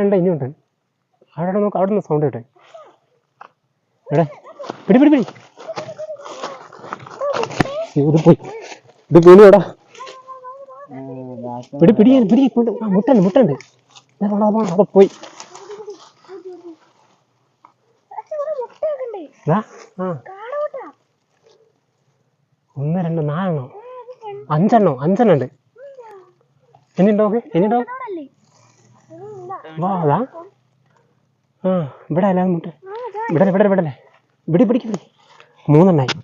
രണ്ട് ഇനിയുണ്ട് അവിടെ നോക്ക് അവിടെ നിന്ന് സൗണ്ട് കേട്ടെ. എവിടെ പിടി പിടി പിടി. ഇത് പോയി. ഇത് വീണുടാ പിടി പിടി പിടി മുട്ടണ്ട് മുട്ടുണ്ട് അവിടെ പോയി. ഒന്ന് രണ്ട് നാലെണ്ണോ. അഞ്ചെണ്ണോ അഞ്ചെണ്ണം ഉണ്ട്. ഇനി ഇനിയുണ്ടോ? വാ അതാ ആ ഇവിടെ അല്ല മുട്ട ഇവിടെ ഇവിടെ ഇവിടെ അല്ലേ ഇവിടെ പിടിക്ക്. പിടി മൂന്നെണ്ണായി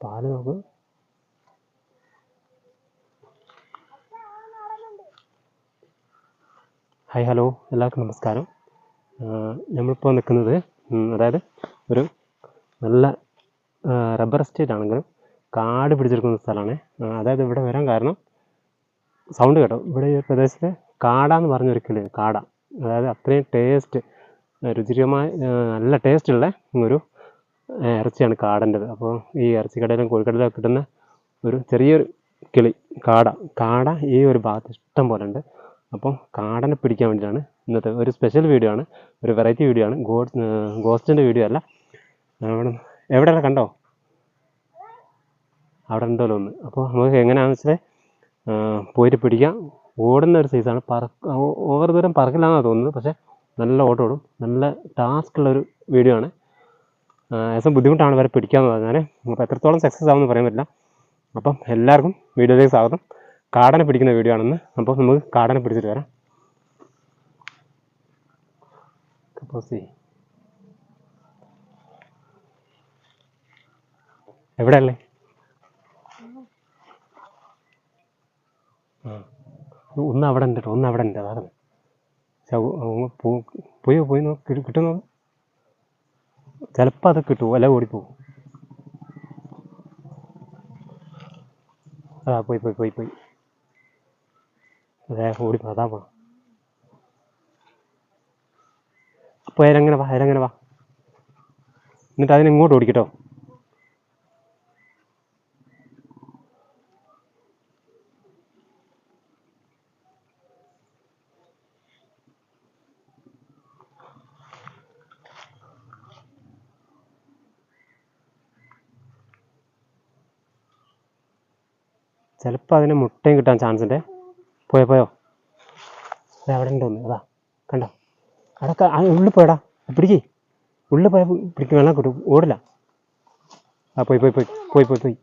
പാൽ നോക്ക് ഹായ് ഹലോ എല്ലാവർക്കും നമസ്കാരം. നമ്മളിപ്പോൾ നിൽക്കുന്നത് അതായത് ഒരു നല്ല റബ്ബർ എസ്റ്റേറ്റ് ആണെങ്കിലും കാട് പിടിച്ചെടുക്കുന്ന സ്ഥലമാണ്. അതായത് ഇവിടെ വരാൻ കാരണം സൗണ്ട് കേട്ടോ. ഇവിടെ ഈ പ്രദേശത്ത് കാടാന്ന് പറഞ്ഞൊരു കിളി കാട. അതായത് അത്രയും ടേസ്റ്റ് രുചികരമായ നല്ല ടേസ്റ്റുള്ള ഒരു ഇറച്ചിയാണ് കാടന്റെത്. അപ്പോൾ ഈ ഇറച്ചിക്കടയിലും കോഴിക്കടയിലും കിട്ടുന്ന ഒരു ചെറിയൊരു കിളി കാട. കാട ഈ ഒരു ഭാഗത്ത് ഇഷ്ടം പോലെ ഉണ്ട്. അപ്പം കാടനെ പിടിക്കാൻ വേണ്ടിയിട്ടാണ് ഇന്നത്തെ ഒരു സ്പെഷ്യൽ വീഡിയോ ആണ്. ഒരു വെറൈറ്റി വീഡിയോ ആണ്. ഗോ ഗോസ്റ്റിന്റെ വീഡിയോ അല്ല. എവിടെയാണ് കണ്ടോ? അവിടെ ഉണ്ടല്ലോ ഒന്ന്. അപ്പോൾ നമുക്ക് എങ്ങനെയാണെന്ന് വെച്ചാൽ പോയിട്ട് പിടിക്കാം. ഓടുന്ന ഒരു സൈസാണ് പറക്ക ഓവർ ദൂരം പറക്കില്ലാന്നാണ് തോന്നുന്നത്. പക്ഷേ നല്ല ഓട്ടം ഓടും. നല്ല ടാസ്ക് ഉള്ളൊരു വീഡിയോ ആണ്. ഏകദേശം ബുദ്ധിമുട്ടാണ് വരെ പിടിക്കാമെന്ന് പറഞ്ഞാൽ അപ്പോൾ എത്രത്തോളം സക്സസ് ആവുമെന്ന് പറയാൻ പറ്റില്ല. അപ്പം എല്ലാവർക്കും വീഡിയോയിലേക്ക് സ്വാഗതം. കാടനെ പിടിക്കുന്ന വീഡിയോ ആണെന്ന്. അപ്പോൾ നമുക്ക് കാടനെ പിടിച്ചിട്ട് വരാം. എവിടെയല്ലേ? ആ. ഒന്ന് അവിടെ ഉണ്ട് ഒന്ന് അവിടെ ഉണ്ട്. അതാണ് പോയി പോയി നോ കിട്ടുന്നത് ചിലപ്പോൾ അത് കിട്ടുമോ അല്ല ഓടിപ്പോവും അതാ പോയി പോയി പോയി പോയി. ഓടി അതാ പോണം. അപ്പോൾ അതിലങ്ങനെ വാ അതിലങ്ങനെ വാ? എന്നിട്ട് അതിനെ ഇങ്ങോട്ട് ഓടിക്കട്ടോ. ചിലപ്പോൾ അതിന് മുട്ടയും കിട്ടാൻ ചാൻസ് ഉണ്ട്. പോയോ പോയോ. അവിടെ ഉണ്ടോന്ന്. അതാ കണ്ടോ? അവിടെ ആ ഉള്ളിൽ പോയടാ പിടിക്ക്. ഉള്ളിൽ പോയാൽ പിടിക്ക് വെള്ളം കിട്ടും ഓടില്ല. ആ പോയി പോയി പോയി. പോയി പോയി പോയി.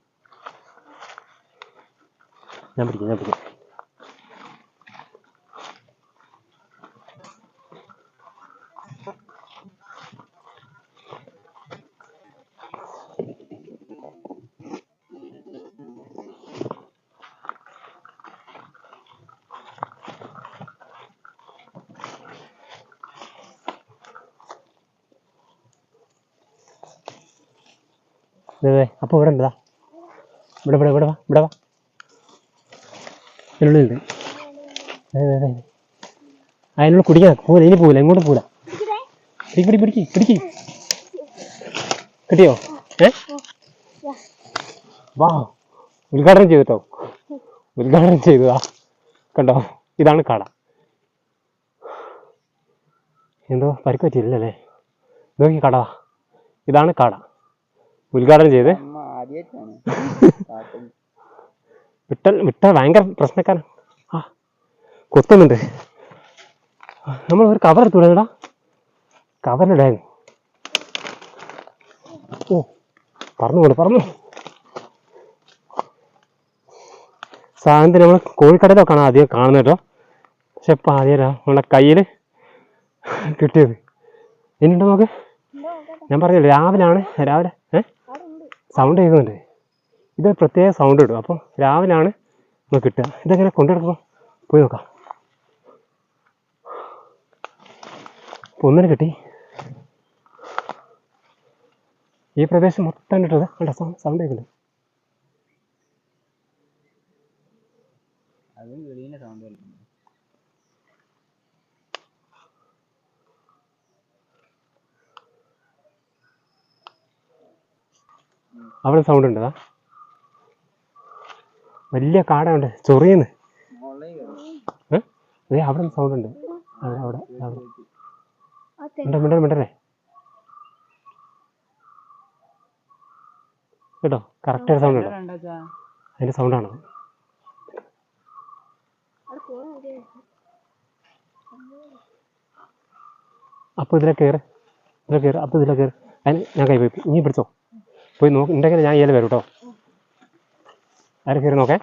ഞാൻ പിടിക്കാം ഞാൻ പിടിക്കാം. അതെ അപ്പോൾ ഇവിടെ ഉണ്ടതാ ഇവിടെ ഇവിടെ ഇവിടെ വാ ഇവിടെ വാ. ഇതിനുള്ളിലുണ്ട് അതെ അതെ അതെ അതിനുള്ളിൽ കുടിക്കാൻ പോലെ ഇനി പോകില്ല എങ്ങോട്ടും പോകില്ല പിടി പിടി പിടിക്ക് പിടിക്ക്. കിട്ടിയോ? ഏ? വാ. ഉദ്ഘാടനം ചെയ്തു കേട്ടോ. ഉദ്ഘാടനം ചെയ്തതാ കണ്ടോ? ഇതാണ് കട. എന്തോ പരിക്ക് പറ്റിയില്ലല്ലേ? നോക്കി കട ഇതാണ് കട. ഉദ്ഘാടനം ചെയ്തേ? വിട്ടൽ വിട്ട ഭയങ്കര പ്രശ്നക്കാരൻ. ആ കൊത്തുന്നുണ്ട്. നമ്മൾ ഒരു കവർ എടുത്തുവിടാ കവറിലിടായിരുന്നു ഓ പറഞ്ഞു കൊണ്ട് പറന്നു. സാധനത്തിന് നമ്മൾ കോഴിക്കടയിലൊക്കെയാണ് ആദ്യം കാണുന്നത് കേട്ടോ. പക്ഷെ ഇപ്പം ആദ്യം നമ്മളെ കയ്യിൽ കിട്ടിയത്. ഇനിയുണ്ടോ നമുക്ക് ഞാൻ പറഞ്ഞു രാവിലെ ആണ്. രാവിലെ ഏ? സൗണ്ട് കേൾക്കുന്നുണ്ട് ഇത് പ്രത്യേക സൗണ്ട് ഇടും. അപ്പം രാവിലെയാണ് നമുക്ക് കിട്ടുക. ഇതെങ്ങനെ കൊണ്ടുനടക്കുമ്പോൾ പോയി നോക്കാം. അപ്പോൾ ഒന്നിനെ കിട്ടി. ഈ പ്രദേശം മൊത്തം ഇട്ടത് കണ്ട? സൗണ്ട് കേൾക്കുന്നുണ്ട് അവിടെ സൗണ്ട് ഉണ്ടതാ വലിയ കാടുണ്ട് ചൊറിയുന്നു. ഏ? അവിടെ സൗണ്ട് ഉണ്ട്. അവിടെ അവിടെ അവിടെ. മിണ്ട മിണ്ട മിണ്ടല്ലേ കേട്ടോ? കറക്റ്റ് ഒരു സൗണ്ട് ഉണ്ടോ? അതിന്റെ സൗണ്ടാണ്. അപ്പോൾ ഇതിലെ കയറ് ഇതിലെ കയറ് അപ്പോൾ ഇതിലെ കയറ് അതിന് ഞാൻ കൈ പോയി നീ പിടിച്ചോ? പോയി നോക്ക്. ഉണ്ടെങ്കിൽ ഞാൻ ഇയാൾ വരും കേട്ടോ ആരും കയറി നോക്കേ?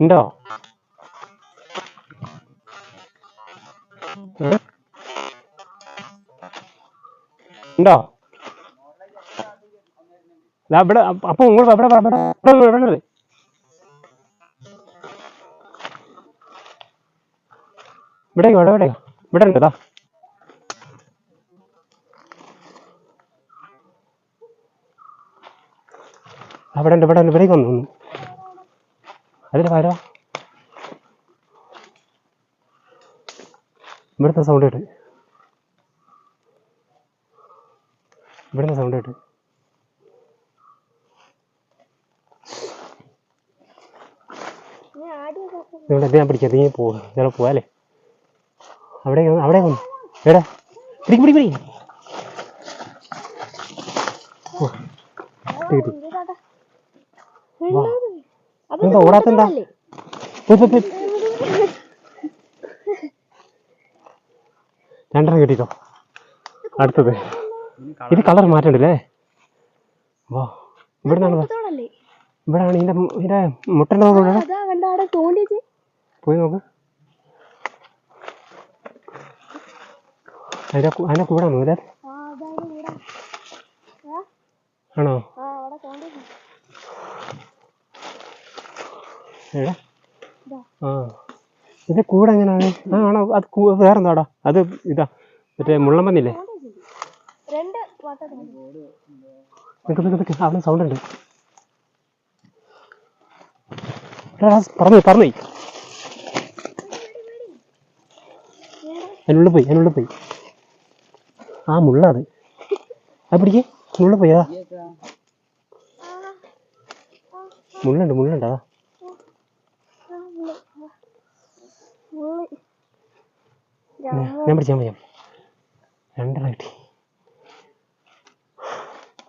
ഉണ്ടോ? ഉണ്ടോ? അവിടെ അപ്പൊ ഇങ്ങോട്ട് വാ, ഇവിടെ വാ, ഇവിടെ വാ, ഇവിടെ ഉണ്ട് അവിടെ ഉണ്ട് ഇവിടെ ഇവിടേക്ക് വന്നു അതിൽ വരോ ഇവിടുത്തെ സൗണ്ട് കേട്ട്. ഇവിടുന്ന് സൗണ്ട് കേട്ട്. ഇവിടെ ഞാൻ പിടിക്കാം നീ പോ ഇയാളെ പോവാല്ലേ അവിടെ അവിടെ വന്നു എടാ പിടി പിടി. അപ്പൊ എന്താ ഓടാത്തെന്താ. രണ്ടെണ്ണം കിട്ടിട്ടോ? അടുത്തത്. ഇത് കളർ മാറ്റണ്ടല്ലേ? വാ ഇവിടെ ഇവിടാണ് ഇതിന്റെ ഇതിന്റെ മുട്ടന്റെ നോക്കുക അതാ കണ്ട അവിടെ തോണ്ടിച്ച് പോയി നോക്ക്. അതിന്റെ അതിന്റെ കൂടെ ആണോ ആ അതാണ് കൂടെ. ആണോ? ഇതാ. ആ. ഇത് കൂടെ എങ്ങനെയാണ്? ആ ആണോ? അത് വേറെന്താടാ? അത് ഇതാ മറ്റേ മുള്ളമ്പന്നില്ലേ രണ്ട് അവിടെ സൗണ്ട് ഉണ്ട്. പറഞ്ഞു പറഞ്ഞു. അതിനുള്ളിൽ പോയി അതിനുള്ളിൽ പോയി. ആ മുള്ള അത് അത് പിടിക്കേ. മുള്ളിൽ പോയി അതാ. മുള്ളുണ്ട് മുള്ളുണ്ട് അതാ. ഞാൻ ഞാൻ പിടിച്ചാൽ മതി. രണ്ടെണ്ണം കിട്ടി.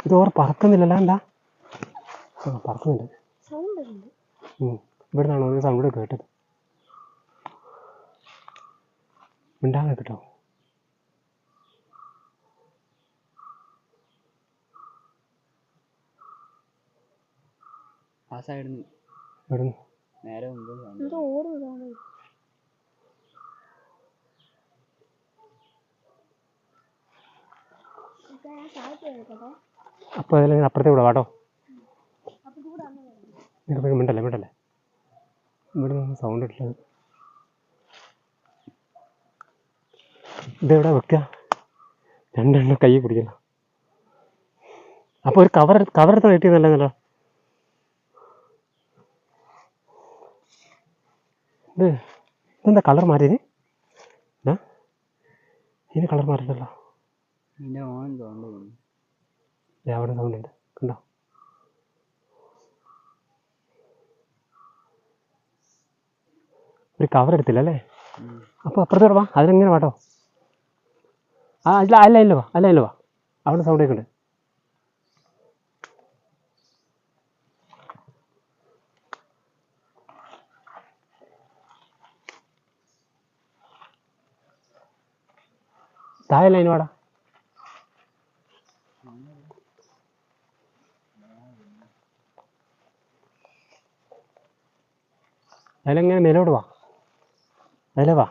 ഇത് ഓർ പറക്കുന്നില്ലല്ലോ എന്താ ആ ഉം. ഇവിടുന്നാണോ ഒരു സൗണ്ട് കേട്ടത്. മിണ്ടാതെ കേട്ടോ ആ സൈഡിൽ നിന്ന് നേരെ മുമ്പ് സൗണ്ട് എന്തോ ഓടുന്നു സൗണ്ട് ഞാൻ സാധിച്ചു കേൾക്കട്ടെ അപ്പോൾ അതിൽ അപ്പുറത്തെ കൂടെ വാട്ടോ. മിണ്ടല്ലേ മിണ്ടല്ലേ? ഇവിടെ നിന്ന് സൗണ്ട് ഇട്ടത് ഇതെവിടെ വെക്കുക രണ്ടെണ്ണം കൈ പിടിക്കണം. അപ്പോൾ ഒരു കവർ കവർ എടുത്ത് കിട്ടിയതല്ലോ ഇത് ഇതെന്താ കളർ മാറിയത് ഇതിന് കളർ മാറിയതല്ലോ ഇതിന്റെ ഓൺ സൗണ്ട് തോന്നുന്നു ദേ അവിടെ സൗണ്ട് ഉണ്ട് കണ്ടോ? ഒരു കവർ എടുത്തില്ല അല്ലേ? അപ്പോൾ അപ്പുറത്തോടെ വാ. അതിനെങ്ങനെ വാട്ടോ ആ അല്ല അല്ല ഇല്ല വാ. അല്ല ഇല്ല വാ. അവിടെ സൗണ്ട് കേൾക്കുന്നുണ്ട് താഴെ ലൈൻ വാടാ അതിലെങ്ങനെ മേലോട്ട് വാ. അതിലെ വാ.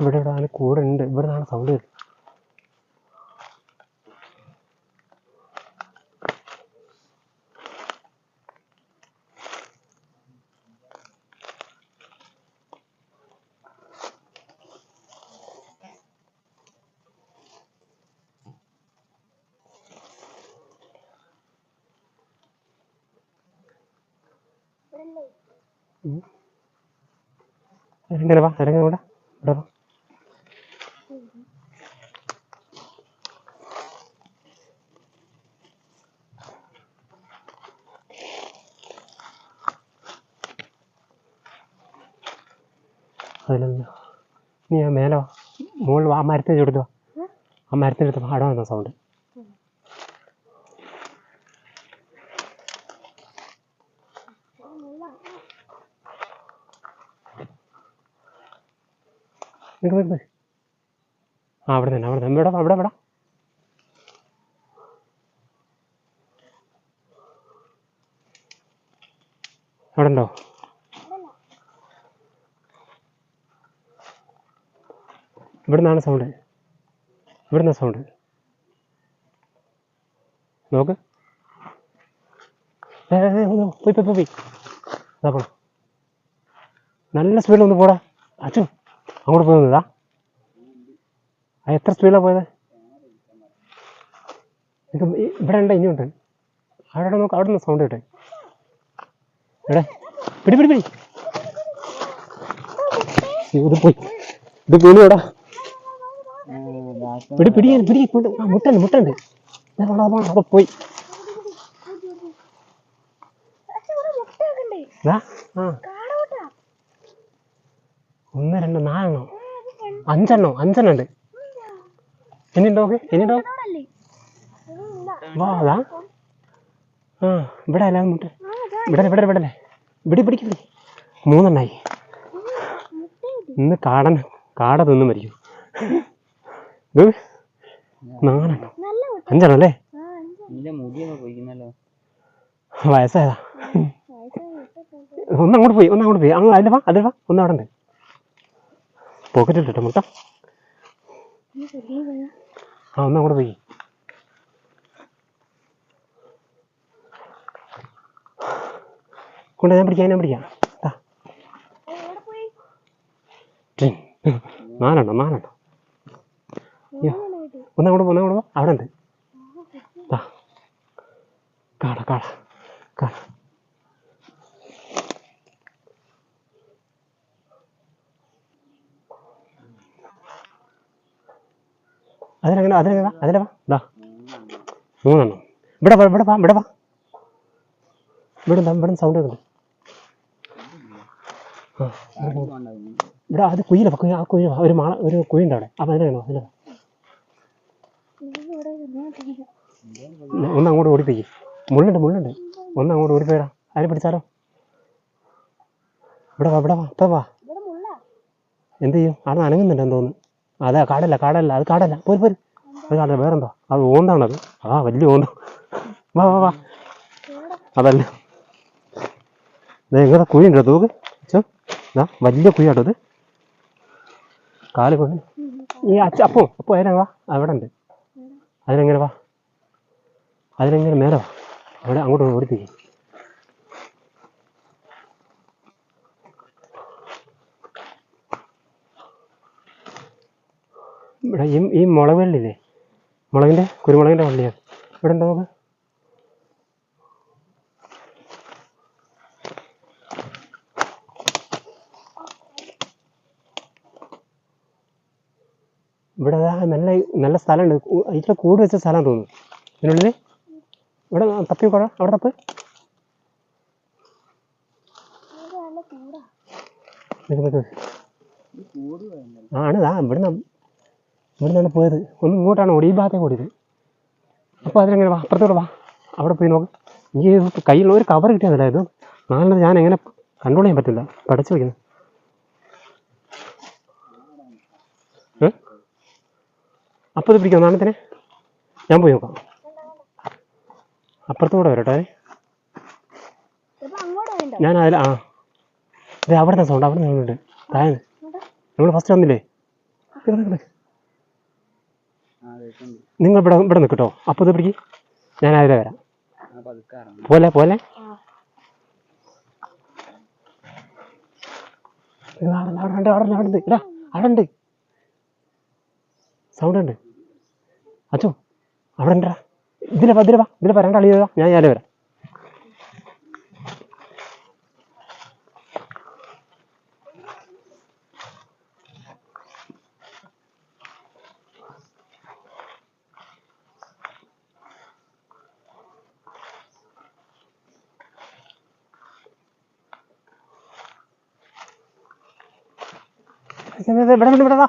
ഇവിടെ ഇവിടെ കൂടെ ഉണ്ട്. ഇവിടെ നിന്നാണ് സൗണ്ട് ഇങ്ങനെ വാ ഇറങ്ങി ഇവിടെ. ഇവിടെ വാ. അതിലെന്താ? നീ മേലെ വാ. മുകളിൽ വാ ആ മരത്തിന് ചുവട്ടിൽ വാ. ആ? അടുത്ത് വാ. സൗണ്ട് നിൽക്ക് വരുന്നത് ആ അവിടെ തന്നെ അവിടെ തന്നെ. ഇവിടെ അവിടെ ഇവിടെ ഇവിടെ അവിടെ ഉണ്ടോ? ഇവിടുന്നാണ് സൗണ്ട് ഇവിടുന്ന സൗണ്ട് നോക്ക്. പോയി പോയി പോയി, പോയി പോണം. നല്ല സ്പീഡിൽ ഒന്ന് പോടാ. അച്ചു അങ്ങോട്ട് പോകുന്നതാ ആ എത്ര സ്പീഡിലാണ് പോയത്? ഇവിടെ ഉണ്ട് ഇനിയുണ്ട് അവിടെ നോക്ക് അവിടെ നിന്ന് സൗണ്ട് കിട്ടെ. എടേ പിടി പിടി പിടി. ഇത് പോയി. ഇത് വീണുടാ പിടി പിടി പിടി പിടി. ആ മുട്ടുണ്ട് മുട്ടുണ്ട് അപ്പൊ പോയി ആ. ഒന്ന് രണ്ട് നാലെണ്ണം. അഞ്ചെണ്ണം അഞ്ചെണ്ണം ഉണ്ട്. ഓക്കെ ഇനിയുണ്ടോ കാടല്ലേ വാ അതാ. ആ ഇവിടെ അല്ല മുട്ട ഇവിടെ ഇവിടെ ഇവിടെ അല്ലേ ഇവിടെ പിടിക്ക് പിടി. മൂന്നെണ്ണായി. ഇന്ന് കാടൻ കാട തിന്നും മരിക്കും. നാലെണ്ണം. അഞ്ചെണ്ണം അല്ലേ? വയസ്സായതാ. ഒന്നങ്ങോട്ട് പോയി ഒന്നങ്ങോട്ട് പോയി. അങ്ങ് അതിൽ വാ അതിൽ വാ. ഒന്നവിടെ ഉണ്ട്. പോക്കറ്റിൽ ഇട്ടോ മുട്ട ആ ഒന്ന് അങ്ങോട്ട് പോയി. കൊണ്ട് ഞാൻ പിടിക്കാം ഞാൻ പിടിക്കാം. നാലെണ്ണം നാലെണ്ണം മൂന്നെണ്ണം കിട്ടി ഒന്ന് അങ്ങോട്ട് പോ, ഒന്ന് അങ്ങോട്ട് പോ. അവിടെ ഉണ്ട്. കാട കാട കാട അതിലെങ്ങനെ അതിലെങ്ങനെ വാ അതിലെ വാ. ദാ. മൂന്നെണ്ണം. ഇവിടെ വാ ഇവിടെ വാ ഇവിടെ വാ. ഇവിടെ ഇവിടെ സൗണ്ട് ആ ഇവിടെ അത് കുയില കുഴി ആ കുയിൽ ഒരു മാള ഒരു കുഴി ഉണ്ട് അവിടെ. അപ്പം അതിനെ അതിലെ ഒന്ന് അങ്ങോട്ട് ഓടിപ്പിക്കും. മുള്ളുണ്ട് മുള്ളുണ്ട്. ഒന്ന് അങ്ങോട്ട് ഓടിപ്പോയടാ. അതിനെ പിടിച്ചാലോ? ഇവിടെ വാ ഇവിടെ വാ ഇപ്പം വാ. എന്ത് ചെയ്യും? അവിടെ അനങ്ങുന്നുണ്ടെന്ന് തോന്നുന്നു. അതെ കാടല്ല കാടല്ല അത് കാടല്ല. പോര് പോര്. അത് കാടല്ല വേറെന്താ? അത് ഓണ്ടാണത് ആ വലിയ ഓന്ത. വാ വാ വാ. അതല്ല. എങ്ങനെ കുഴിയുണ്ടോ തൂക്ക്. ചോ ഇതാ വലിയ കുഴിയാട്ടോ ഇത്. കാൽ കൊണ്ട് ഈ അച്ഛ അപ്പോ അപ്പോ അതിനെ വാ? അവിടെ ഉണ്ട്. അതിനെങ്ങനെ വാ? അതിനെങ്ങനെ മേലെ വാ? അവിടെ അങ്ങോട്ട് ഓടിപ്പിക്കും. ഇവിടെ ഈ ഈ മുളക് വെള്ളില്ലേ മുളകിന്റെ കുരുമുളകിന്റെ വള്ളിയാണ് ഇവിടെ ഉണ്ടോ നോക്ക്? ഇവിടെ നല്ല നല്ല സ്ഥലമുണ്ട്. ഇത്ര ഇതിലെ കൂട് വെച്ച സ്ഥലം തോന്നുന്നു. ഇതിനുള്ളിൽ ഇവിടെ തപ്പി കുഴ അവിടെ തപ്പ്. ആണ് ദാ. ഇവിടുന്ന് ഇവിടുന്നാണ് പോയത്. ഒന്ന് ഇങ്ങോട്ടാണ് ഓടി. ഈ ഭാഗത്തേക്ക് ഓടിയത്. അപ്പോൾ അതിനെങ്ങനെ വാ അപ്പുറത്തോട്ട് വാ. അവിടെ പോയി നോക്ക്. ഈ കയ്യിൽ ഒരു കവർ കിട്ടിയതല്ലായിരുന്നു. നാളെ ഞാൻ എങ്ങനെ കൺട്രോൾ ചെയ്യാൻ പറ്റില്ല. പടച്ചു വയ്ക്കുന്നു അപ്പോൾ ഇത് പിടിക്കാം നാണത്തിന് ഞാൻ പോയി നോക്കാം. അപ്പുറത്തൂടെ വരട്ടെ. ഞാൻ അതിൽ ആ. ഇത് അവിടുത്തെ സൗണ്ട് അവിടെ നിന്നുണ്ട് താഴെ നമ്മൾ ഫസ്റ്റ് വന്നില്ലേ? കേൾക്കുന്നുണ്ട് നിങ്ങൾ ഇവിടെ ഇവിടെ നിൽക്കട്ടോ. അപ്പോൾ ഇത് പിടിക്ക് ഞാൻ അതിലെ വരാം. പോലെ പോലെ. ഇടാ സൗണ്ട് ഉണ്ട്. അച്ചോ അവിടെ ഉണ്ടാ ഇതിലെ ഇതിലെ വാ ഇതിലെ വരാണ്ട് അളിയതാ ഞാൻ ഞാനേ വരാം. ഇവിടെ ഇവിടെ.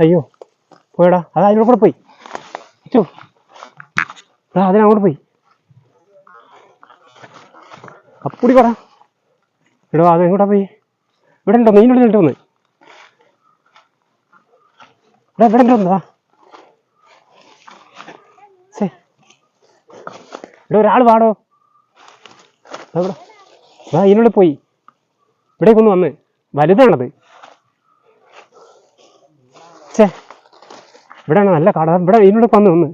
അയ്യോ പോയടാ. അത് അതിലൂടെ കൂടെ പോയി. അച്ഛോ എടാ അതിനങ്ങോട്ട് പോയി. അപ്പുടി പറ എടോ അത് എങ്ങോട്ടാ പോയി? ഇവിടെ ഉണ്ടോ നീന്റെ ഉള്ളിൽ ഒന്ന് എടാ ഇവിടെ ഉണ്ടോ വാ. ശേ ഇവിടെ ഒരാൾ വാടോ. ദാ ആ ഇതിനുള്ളിൽ പോയി. ഇവിടേക്ക് ഒന്ന് വന്ന്. വലുതാണത്. ചേ ഇവിടെയാണ് നല്ല കട. ഇവിടെ ഇതിനോട് വന്ന് ഒന്ന്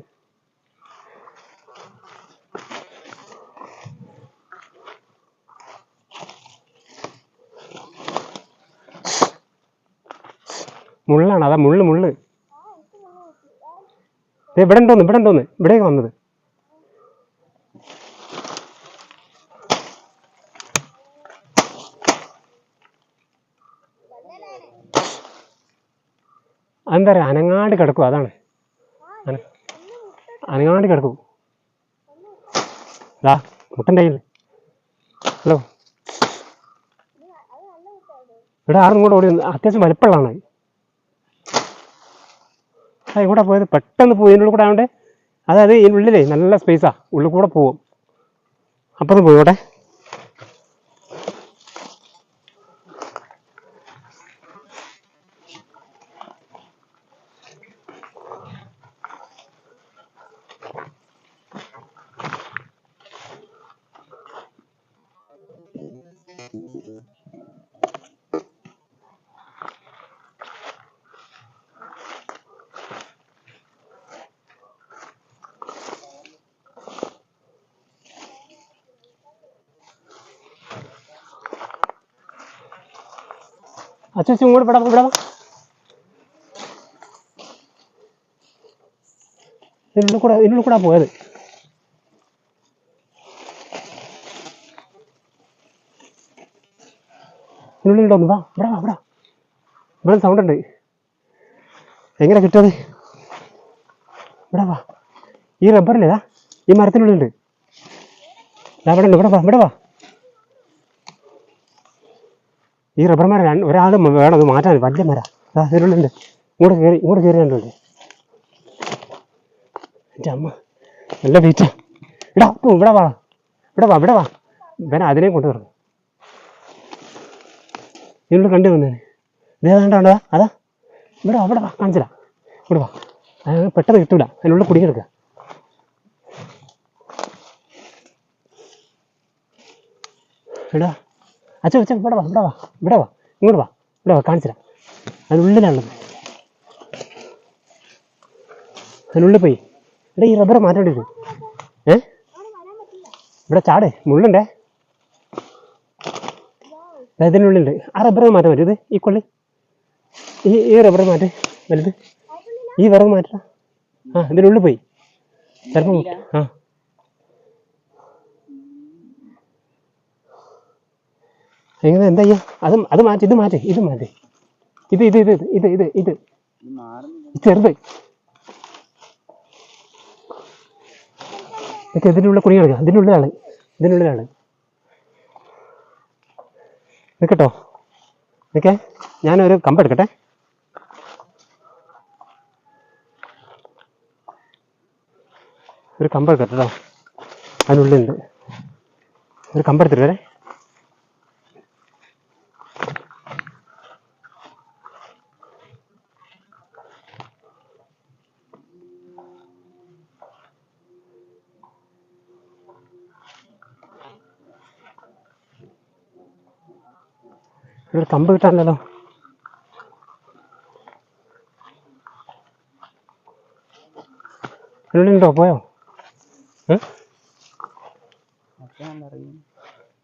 മുള്ളാണ്. അതാ മുള്ള് മുള്ള്. ഇവിടെ ഉണ്ടോന്ന് ഇവിടെ ഉണ്ടോന്ന്? ഇവിടേക്ക് വന്നത്. അതെന്താ പറയുക അനങ്ങാണ്ട് കിടക്കും. അതാണ്. അന- അനങ്ങാണ്ട് കിടക്കും. ദാ മുട്ടന്റെ കയ്യിൽ ഹലോ. ഇവിടെ ആരും കൂടെ ഓടി അത്യാവശ്യം വലിപ്പമുള്ളതാണ്. ആ ഇങ്ങോട്ടാ പോയത് പെട്ടെന്ന് പോയി. ഇതിന്റെ ഉള്ളിൽ കൂടെ ആവണ്ടേ അതായത് ഇതിനുള്ളിലേ നല്ല സ്പേസാ ഉള്ളിൽ കൂടെ പോവും. അപ്പം പോയി ഇവിടെ അച്ഛൻ ഇങ്ങോട്ട് ഇവിടെ വാ, ഇവിടെ വാ. ഇതിനുള്ളിൽ കൂടെ ഇതിനുള്ളിൽ കൂടെ പോയത് ഇതിനുള്ളിൽ ഉണ്ടോ ഒന്ന് വാ ഇവിടെ വാ ഇവിടെ ഇവിടെ സൗണ്ട് ഉണ്ട് എങ്ങനെ കിട്ടിയത് ഇവിടെ വാ ഈ റബ്ബറിലേതാ ഈ മരത്തിനുള്ളിലുണ്ട് ദാ ഇവിടെ ഉണ്ട് ഇവിടെ വാ ഇവിടെ വാ ഈ റബ്ബർ മരം ഒരാൾ വേണം അത് മാറ്റാൻ വലിയ മരം. അതാ ഇതിനുള്ളിലുണ്ട് ഇങ്ങോട്ട് കയറി ഇങ്ങോട്ട് കയറി കണ്ടുണ്ട്. എന്റെ അമ്മ നല്ല വീറ്റ ഇടാ ഇവിടെ വാ. ഇവിടെ വാ ഇവിടെ വാ. ഇവൻ അതിനെ കൊണ്ടു പറഞ്ഞു ഇതിനോട് കണ്ടു വന്നേനെ ഇതേതാണ്ടാ അതാ ഇവിടെ അവിടെ വാ കാണിച്ചില്ല. ഇവിടെ വാ. അത് പെട്ടെന്ന് കിട്ടൂല. അതിനുള്ളിൽ കുടുങ്ങിയെടുക്കുക എടാ അച്ഛൻ അച്ഛൻ ഇവിടെ വാ ഇവിടെ വാ ഇവിടെ വാ. ഇങ്ങോട്ട് വാ ഇവിടെ വാ കാണിച്ചില്ല അതിനുള്ളിലാണത് അതിനുള്ളിൽ പോയി. എടാ ഈ റബ്ബർ മാറ്റേണ്ടി വരും. ഏ? ഇവിടെ ചാട് മുള്ളുണ്ടേ. ഇതിനുള്ളിലുണ്ട് ആ റബ്ബർ മാറ്റാൻ പറ്റും ഇത്? ഈ കൊള്ളി. ഈ ഈ റബ്ബർ മാറ്റ് വലുത്. ഈ വിറക് മാറ്റാ ആ ഇതിനുള്ളിൽ പോയി. ചിലപ്പോൾ ആ. എങ്ങനെ? എന്താ ചെയ്യാ അത് അത് മാറ്റി ഇത് മാറ്റി ഇത് മാറ്റി. ഇത് ഇത് ഇത് ഇത് ഇത് ഇത്. ചെറുത്. ഇതൊക്കെ ഇതിനുള്ളിൽ കുണി കിടക്കുക ഇതിനുള്ളിലാണ് ഇതിനുള്ളിലാണ് നിൽക്കട്ടോ. നിൽക്കേ. ഞാനൊരു കമ്പ് എടുക്കട്ടെ. ഒരു കമ്പ് എടുക്കട്ടെ കേട്ടോ അതിനുള്ളിലുണ്ട്. ഒരു കമ്പ് എടുത്തിട്ട് വരെ. ഒരു കമ്പ് കിട്ടാനല്ലോ ഉണ്ടോ പോയോ?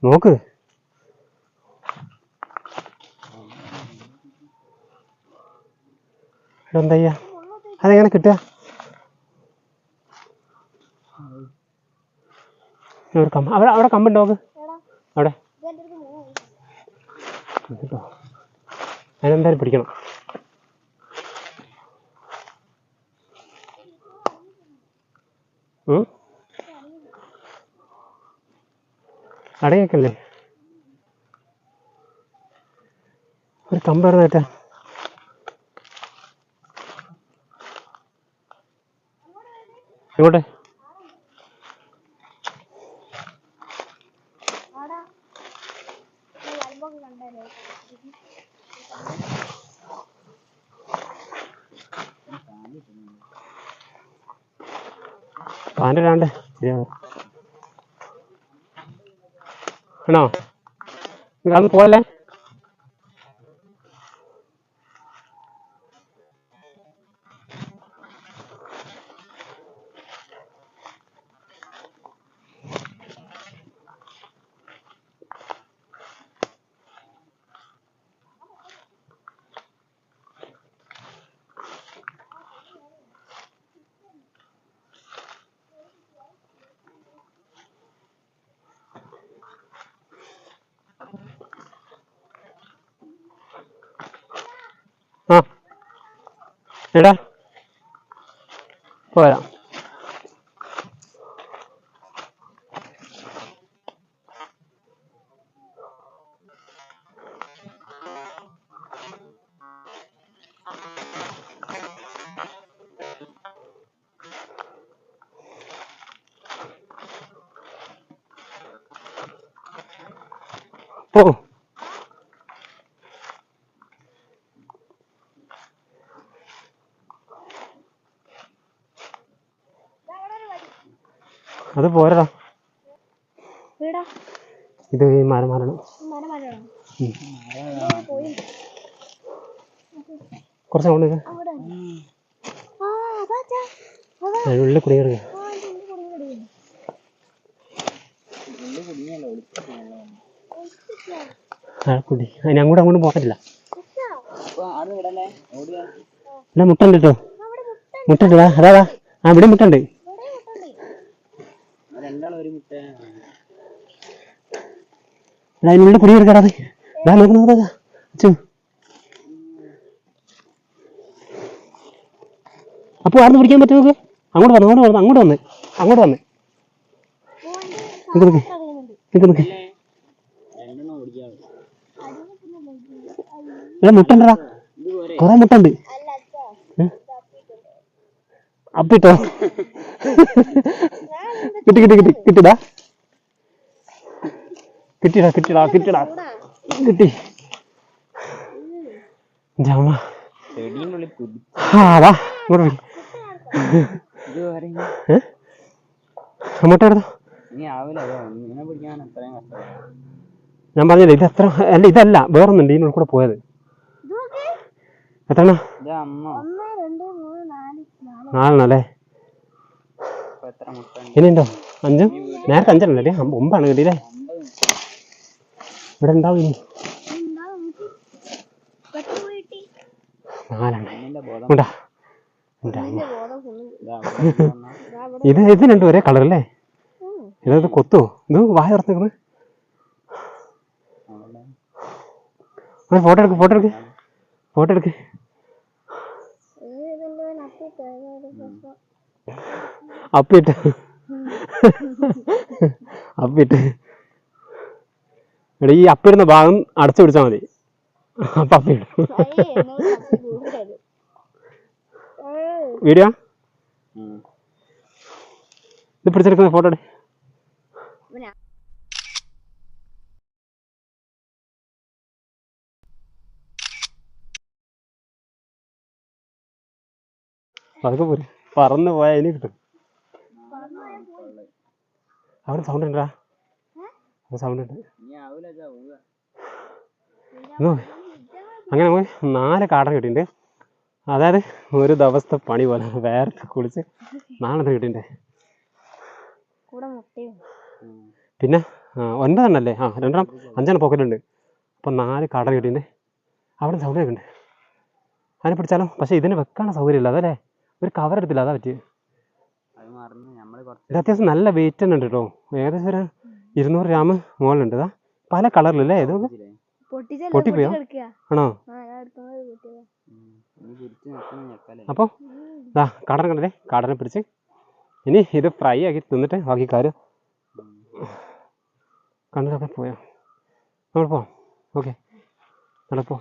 നോക്ക്. എന്താ അതെങ്ങനെ കിട്ടുക? അവിടെ അവിടെ കമ്പുണ്ടോ? അവിടെ. കേട്ടോ. അതിനെന്തായാലും പിടിക്കണം. ഉം? അടയൊക്കെയല്ലേ ഒരു കമ്പ് എവിടെ പാന്റെ രണ്ട് ശരിയാണ് ആണോ? അന്ന് പോയല്ലേ ആ എടാ പോരാ. കുടുങ്ങിയല്ലോ ഒളിച്ചിട്ടില്ല ഒളിച്ചിട്ടില്ല. ആ കുടി. അതിന് അങ്ങോട്ട് അങ്ങോട്ട് പോകാൻ പറ്റില്ല എന്നാ മുട്ടുണ്ട് കേട്ടോ. അവിടെ മുട്ട വാ അതാ വാ ആ ഇവിടെ മുട്ട എടാ, അതിനുള്ളിൽ കുടിയേറുകടാ അത്. ഇതാ അച്ചു ആർന്ന് പിടിക്കാൻ പറ്റും നമുക്ക്? അങ്ങോട്ട് വന്ന് അങ്ങോട്ട് വന്ന് അങ്ങോട്ട് വന്ന്. അങ്ങോട്ട് വന്ന്. നിക്ക് നിക്ക്. നിക്ക് നിക്ക്. ഇവിടെ മുട്ടണ്ടടാ. കുറെ മുട്ടുണ്ട്. അപ്പിട്ടോ കിട്ടി കിട്ടി കിട്ടി കിട്ടിടാ കിട്ടിടാ കിട്ടിടാ കിട്ടിടാ കിട്ടി. ജാമ മുട്ട എടുത്തോ ഞാൻ പറഞ്ഞില്ല ഇത് എത്ര അല്ല ഇതല്ല വേറൊന്നുണ്ട് ഇതിനുള്ളിൽ കൂടെ പോയത്. എത്ര നാലെണ്ണല്ലേ ഇനിയുണ്ടോ? അഞ്ചും? നേരത്തെ അഞ്ചെണ്ണല്ലേ? ഒമ്പാണ് കിട്ടിയില്ലേ ഇവിടെ ഉണ്ടാവും ഇനി എന്താ നമുക്ക് പെട്ട് പോയിട്ട് നാലെണ്ണ ഉണ്ടാ? ഇതാ. ഇതാ രണ്ടും ഒരേ കളർ അല്ലേ? ഇതത് കൊത്തോ? ഇത് വായ തുറന്നിരിക്കുന്നത് അവിടെ. ഫോട്ടോ എടുക്ക് ഫോട്ടോ എടുക്ക്. ഫോട്ടോ എടുക്ക്. അപ്പിട്ട്. അപ്പിട്ട്. എടാ ഈ അപ്പിടുന്ന ഭാഗം അടച്ചു പിടിച്ചാൽ മതി. ഏ വീഡിയോ. ഇത് പിടിച്ചെടുക്കുന്ന ഫോട്ടോ? അതൊക്കെ പോരെ. പറന്ന് പോയാൽ അതിന് കിട്ടും. അവിടെ സൗണ്ട് ഉണ്ടാ. സൗണ്ട് ഉണ്ട് അങ്ങനെ പോയി നാല് കാടൻ കിട്ടിയിട്ടുണ്ട്. അതായത് ഒരു ദിവസത്തെ പണി പോലെ വേറെ കുളിച്ച് നാളെ കിട്ടിയിട്ടുണ്ട്. കൂടെ മുട്ടയും പിന്നെ ഒൻപതെണ്ണല്ലേ? ആ രണ്ടെണ്ണം അഞ്ചെണ്ണം പോക്കറ്റുണ്ട്. അപ്പം നാല് കാടൻ കിട്ടിയിട്ടുണ്ട്. അവിടെ സൗകര്യം ഉണ്ട്. അതിനെ പിടിച്ചാലോ? പക്ഷേ ഇതിന് വെക്കാനുള്ള സൗകര്യമില്ല. അതല്ലേ? ഒരു കവർ എടുത്തില്ല. അതാ പറ്റിയത് ഇത് അത്യാവശ്യം നല്ല വെയിറ്റ് തന്നെ ഉണ്ട് കേട്ടോ. ഏകദേശം ഒരു ഇരുന്നൂറ് ഗ്രാം മുകളിലുണ്ട്. ഇതാ പല കളറിലല്ലേ ഇത് ഇതില്ലേ? പൊട്ടിച്ചല്ലേ പൊട്ടിപ്പോയോ? ആണോ? അപ്പോൾ ഇതാ കടന കണ്ടല്ലേ കടനെ പിടിച്ച്. ഇനി ഇത് ഫ്രൈ ആക്കി തിന്നിട്ട് ബാക്കി കാര്യം. കണ്ടിട്ടൊക്കെ പോയോ? നമ്മൾ പോവാം. ഓക്കെ. നടപ്പോ